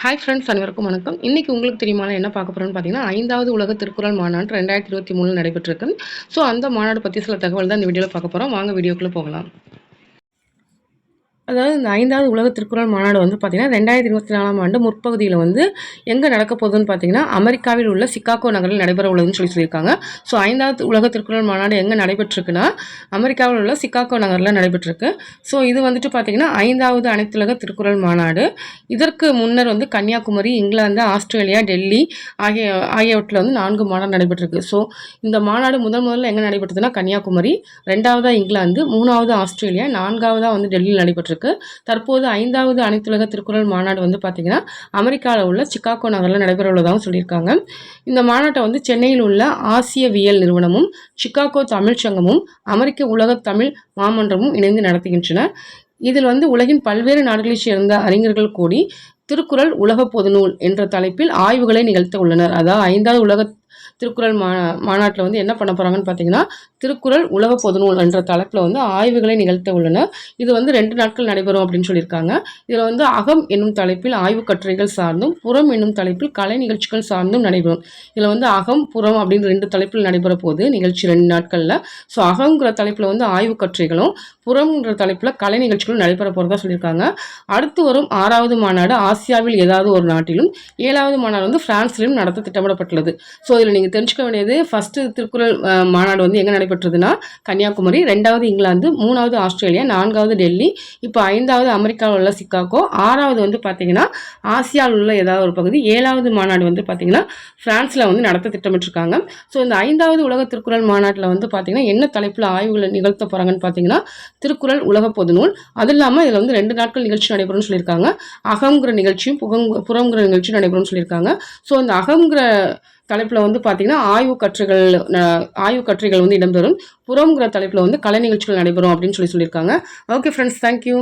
Hi friends அனைவருக்கும் வணக்கம். இன்றைக்கி உங்களுக்கு தெரியுமா என்ன பார்க்க போகிறோம்னு பார்த்தீங்கன்னா ஐந்தாவது உலக திருக்குறள் மாநாடு ரெண்டாயிரத்தி இருபத்தி மூணு நடைபெற்றிருக்கு. ஸோ அந்த மாநாடு பற்றி சில தகவல் தான் இந்த வீடியோவில் பார்க்க போகிறோம் வாங்க வீடியோக்குள்ளே போகலாம். அதாவது இந்த ஐந்தாவது உலக திருக்குறள் மாநாடு வந்து பார்த்திங்கன்னா ரெண்டாயிரத்தி இருபத்தி நாலாம் ஆண்டு முற்பகுதியில் வந்து எங்கே நடக்க போகுதுன்னு பார்த்தீங்கன்னா அமெரிக்காவில் உள்ள சிக்காகோ நகரில் நடைபெற உள்ளதுன்னு சொல்லி சொல்லியிருக்காங்க. ஸோ ஐந்தாவது உலக திருக்குறள் மாநாடு எங்கே நடைபெற்றிருக்குன்னா அமெரிக்காவில் உள்ள சிக்காகோ நகரில் நடைபெற்றிருக்கு. ஸோ இது வந்துட்டு பார்த்திங்கன்னா ஐந்தாவது அனைத்துலக திருக்குறள் மாநாடு. இதற்கு முன்னர் வந்து கன்னியாகுமரி இங்கிலாந்து ஆஸ்திரேலியா டெல்லி ஆகிய ஆகியவற்றில் வந்து நான்கு மாநாடு நடைபெற்றிருக்கு. ஸோ இந்த மாநாடு முதல் முதல்ல எங்கே நடைபெற்றதுன்னா கன்னியாகுமரி ரெண்டாவதாக இங்கிலாந்து மூணாவது ஆஸ்திரேலியா நான்காவதாக வந்து டெல்லியில் நடைபெற்றிருக்கு. இருக்கு. தற்போது ஐந்தாவது அனைத்துலக திருக்குறள் மாநாடு வந்து பார்த்திங்கன்னா அமெரிக்காவில் உள்ள சிக்காகோ நகரில் நடைபெற உள்ளதாகவும் சொல்லியிருக்காங்க. இந்த மாநாட்டை வந்து சென்னையில் உள்ள ஆசியவியல் நிறுவனமும் சிக்காகோ தமிழ்ச்சங்கமும் அமெரிக்க உலக தமிழ் மாமன்றமும் இணைந்து நடத்துகின்றன. இதில் வந்து உலகின் பல்வேறு நாடுகளைச் சேர்ந்த அறிஞர்கள் கூடி திருக்குறள் உலக பொதுநூல் என்ற தலைப்பில் ஆய்வுகளை நிகழ்த்த உள்ளனர். அதாவது ஐந்தாவது உலக திருக்குறள் மா மாநாட்டில் வந்து என்ன பண்ண போகிறாங்கன்னு பார்த்தீங்கன்னா திருக்குறள் உலக பொதுநூல் என்ற தலைப்பில் வந்து ஆய்வுகளை நிகழ்த்த உள்ளனர். இது வந்து ரெண்டு நாட்கள் நடைபெறும் அப்படின்னு சொல்லியிருக்காங்க. இதில் வந்து அகம் என்னும் தலைப்பில் ஆய்வு கட்டுரைகள் சார்ந்தும் புறம் என்னும் தலைப்பில் கலை நிகழ்ச்சிகள் சார்ந்தும் நடைபெறும். இதில் வந்து அகம் புறம் அப்படின்னு ரெண்டு தலைப்பில் நடைபெற போது நிகழ்ச்சி ரெண்டு நாட்களில். ஸோ அகங்கிற தலைப்பில் வந்து ஆய்வு கட்டுரைகளும் புறம்ன்ற தலைப்பில் கலை நிகழ்ச்சிகளும் நடைபெற போகிறதா சொல்லியிருக்காங்க. அடுத்து வரும் ஆறாவது மாநாடு ஆசியாவில் ஏதாவது ஒரு நாட்டிலும் ஏழாவது மாநாடு வந்து பிரான்ஸ்லையும் நடத்த திட்டமிடப்பட்டுள்ளது. ஸோ இதில் நீங்கள் தெரிஞ்சுக்க வேண்டியது ஃபஸ்ட்டு திருக்குறள் மாநாடு வந்து எங்கே நடைபெற்றதுன்னா கன்னியாகுமரி ரெண்டாவது இங்கிலாந்து மூணாவது ஆஸ்திரேலியா நான்காவது டெல்லி இப்போ ஐந்தாவது அமெரிக்காவில் உள்ள சிக்காகோ ஆறாவது வந்து பார்த்தீங்கன்னா ஆசியாவில் உள்ள ஏதாவது ஒரு பகுதி ஏழாவது மாநாடு வந்து பார்த்தீங்கன்னா ஃப்ரான்ஸில் வந்து நடத்த திட்டமிட்டிருக்காங்க. ஸோ இந்த ஐந்தாவது உலக திருக்குறள் மாநாட்டில் வந்து பார்த்தீங்கன்னா என்ன தலைப்பில் ஆய்வுகளை நிகழ்த்த போகிறாங்கன்னு பார்த்தீங்கன்னா திருக்குறள் உலக பொதுநூல் அது இல்லாமல் இதில் வந்து ரெண்டு நாட்கள் நிகழ்ச்சி நடைபெறும்னு சொல்லியிருக்காங்க. அகங்கிற நிகழ்ச்சியும் புகங் புறங்கிற நிகழ்ச்சியும் நடைபெறும்னு சொல்லியிருக்காங்க. ஸோ அந்த அகங்கிற தலைப்பில் வந்து பார்த்திங்கன்னா ஆய்வு கற்றுகள் ஆய்வு கட்டுரைகள் வந்து இடம்பெறும். புறம்ங்கிற தலைப்பில் வந்து கலை நிகழ்ச்சிகள் நடைபெறும் அப்படின்னு சொல்லி சொல்லியிருக்காங்க. Okay friends thank you